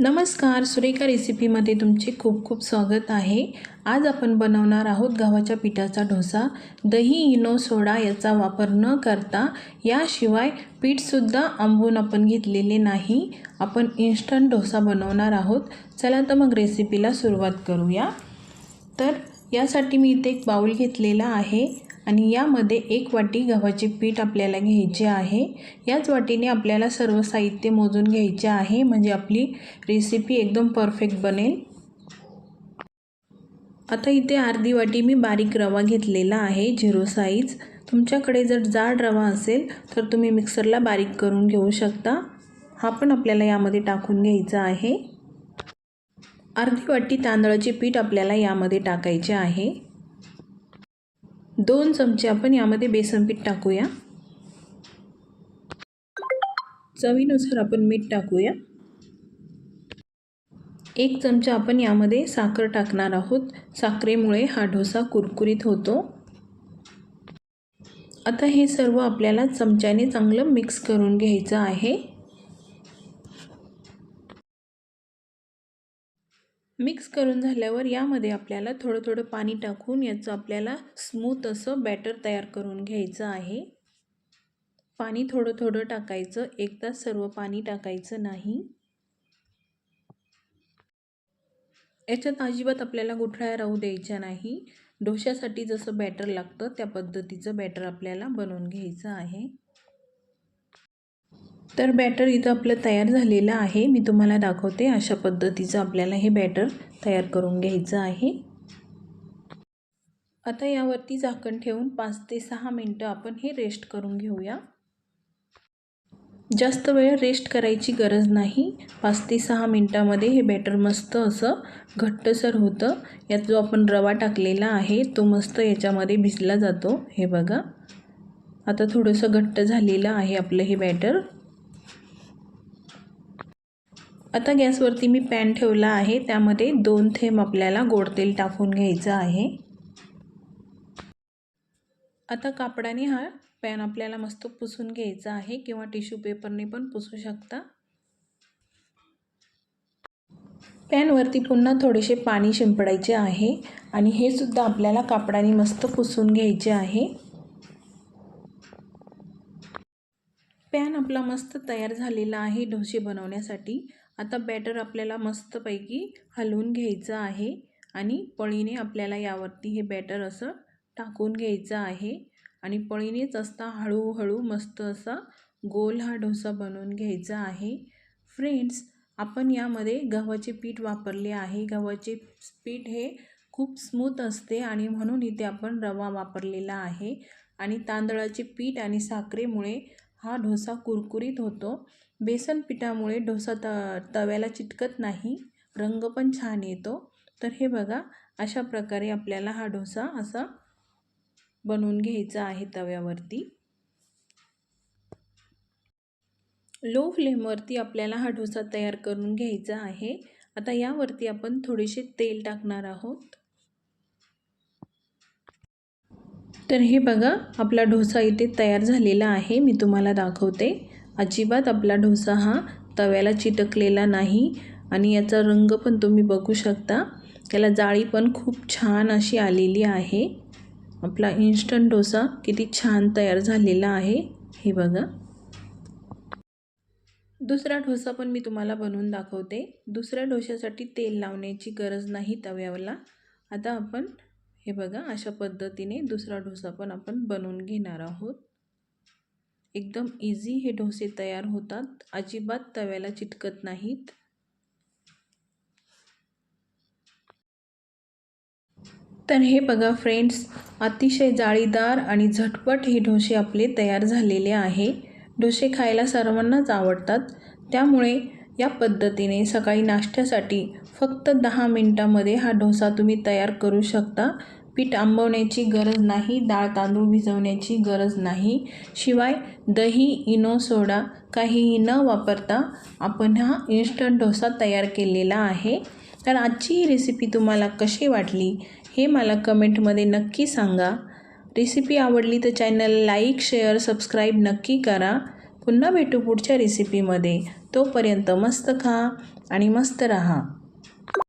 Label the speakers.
Speaker 1: नमस्कार सुरेखा रेसिपीमध्ये तुमचे खूप खूप स्वागत आहे. आज आपण बनवणार आहोत गव्हाच्या पिठाचा डोसा. दही इनो सोडा याचा वापर न करता याशिवाय पीठसुद्धा आंबून आपण घेतलेले नाही. आपण इन्स्टंट डोसा बनवणार आहोत. चला तर मग रेसिपीला सुरुवात करूया. तर यासाठी मी इथे एक बाऊल घेतलेला आहे. आणि यामध्ये एक वाटी गव्हाचे पीठ आपल्याला घ्यायचे आहे. याच वाटीने आपल्याला सर्व साहित्य मोजून घ्यायचे आहे. म्हणजे आपली रेसिपी एकदम परफेक्ट बनेल. आता इथे अर्धी वाटी मी बारीक रवा घेतलेला आहे झिरो साईज तुमच्याकडे जर जाड रवा असेल तर तुम्ही मिक्सरला बारीक करून घेऊ शकता. हा पण आपल्याला यामध्ये टाकून घ्यायचा आहे. अर्धी वाटी तांदळाचे पीठ आपल्याला यामध्ये टाकायचे आहे. दोन चमचे आपण यामध्ये बेसन पीठ टाकूया. चवीनुसार आपण मीठ टाकूया. एक चमचा आपण यामध्ये साखर टाकणार आहोत. साखरेमुळे हा डोसा कुरकुरीत होतो. आता हे सर्व आपल्याला चमच्याने चांगलं मिक्स करून घ्यायचं आहे. मिक्स करून झाल्यावर यामध्ये आपल्याला थोडं थोडं पाणी टाकून याचं आपल्याला स्मूथ असं बॅटर तयार करून घ्यायचं आहे. पाणी थोडं थोडं टाकायचं. एकदा सर्व पाणी टाकायचं नाही. याच्यात अजिबात आपल्याला गुठळ्या राहू द्यायच्या नाही. डोश्यासाठी जसं बॅटर लागतं त्या पद्धतीचं बॅटर आपल्याला बनवून घ्यायचं आहे. तर बॅटर इथं आपलं तयार झालेलं आहे. मी तुम्हाला दाखवते अशा पद्धतीचं आपल्याला हे बॅटर तयार करून घ्यायचं आहे. आता यावरती झाकण ठेवून पाच ते सहा मिनटं आपण हे रेस्ट करून घेऊया. जास्त वेळ रेस्ट करायची गरज नाही. पाच ते सहा मिनटामध्ये हे बॅटर मस्त असं घट्टसर होतं. यात जो आपण रवा टाकलेला आहे तो मस्त याच्यामध्ये भिजला जातो. हे बघा. आता थोडंसं घट्ट झालेलं आहे आपलं हे बॅटर आता गॅसवरती मी पॅन ठेवला आहे. त्यामध्ये दोन थेंब आपल्याला गोड तेल टाकून घ्यायचं आहे. आता कापडाने हा पॅन आपल्याला मस्त पुसून घ्यायचा आहे किंवा टिश्यू पेपरने पण पुसू शकता. पॅनवरती पुन्हा थोडेसे पाणी शिंपडायचे आहे आणि हे सुद्धा आपल्याला कापडाने मस्त पुसून घ्यायचे आहे. पॅन आपला मस्त तयार झालेला आहे डोसे बनवण्यासाठी. आता बॅटर आपल्याला मस्तपैकी हलवून घ्यायचं आहे आणि पळीने आपल्याला यावरती हे बॅटर असं टाकून घ्यायचं आहे. आणि पळीनेच असता हळूहळू मस्त असा गोल हा डोसा बनवून घ्यायचा आहे. फ्रेंड्स आपण यामध्ये गव्हाचे पीठ वापरले आहे. गव्हाचे पीठ हे खूप स्मूथ असते आणि म्हणून इथे आपण रवा वापरलेला आहे. आणि तांदळाचे पीठ आणि साखरेमुळे हा डोसा कुरकुरीत होतो. बेसन पिठामुळे डोसा त तव्याला चिटकत नाही रंग पण छान येतो. तर हे बघा अशा प्रकारे आपल्याला हा डोसा असा बनवून घ्यायचा आहे तव्यावरती. लो फ्लेमवरती आपल्याला हा डोसा तयार करून घ्यायचा आहे. आता यावरती आपण थोडेसे तेल टाकणार आहोत. तर हे बघा आपला डोसा इथे तयार झालेला आहे. मी तुम्हाला दाखवते. अजिबात आपला डोसा हा तव्याला चिटकलेला नाही आणि याचा रंग पण तुम्ही बघू शकता. त्याला जाळी पण खूप छान अशी आलेली आहे. आपला इन्स्टंट डोसा किती छान तयार झालेला आहे. हे बघा. दुसरा डोसा पण मी तुम्हाला बनवून दाखवते. दुसऱ्या डोश्यासाठी तेल लावण्याची गरज नाही तव्याला. आता आपण हे बघा अशा पद्धतीने दुसरा डोसा पण आपण बनवून घेणार आहोत. एकदम इझी हे डोसे तयार होतात. अजिबात तव्याला चिटकत नाहीत. तर हे बघा फ्रेंड्स अतिशय जाळीदार आणि झटपट हे डोसे आपले तयार झालेले आहे. डोसे खायला सर्वांनाच आवडतात. त्यामुळे या पद्धतीने सकाळी नाश्त्यासाठी फक्त दहा मिनटामध्ये हा डोसा तुम्ही तयार करू शकता. पीठ आंबवण्याची गरज नाही डाळ तांदूळ भिजवण्याची गरज नाही. शिवाय दही इनो सोडा काहीही न वापरता आपण हा इन्स्टंट डोसा तयार केलेला आहे. तर आजची ही रेसिपी तुम्हाला कशी वाटली हे मला कमेंटमध्ये नक्की सांगा. रेसिपी आवडली तर चॅनल लाईक शेअर सबस्क्राईब नक्की करा. पुन्हा भेटू पुढच्या रेसिपीमध्ये तोपर्यंत मस्त खा आणि मस्त रहा.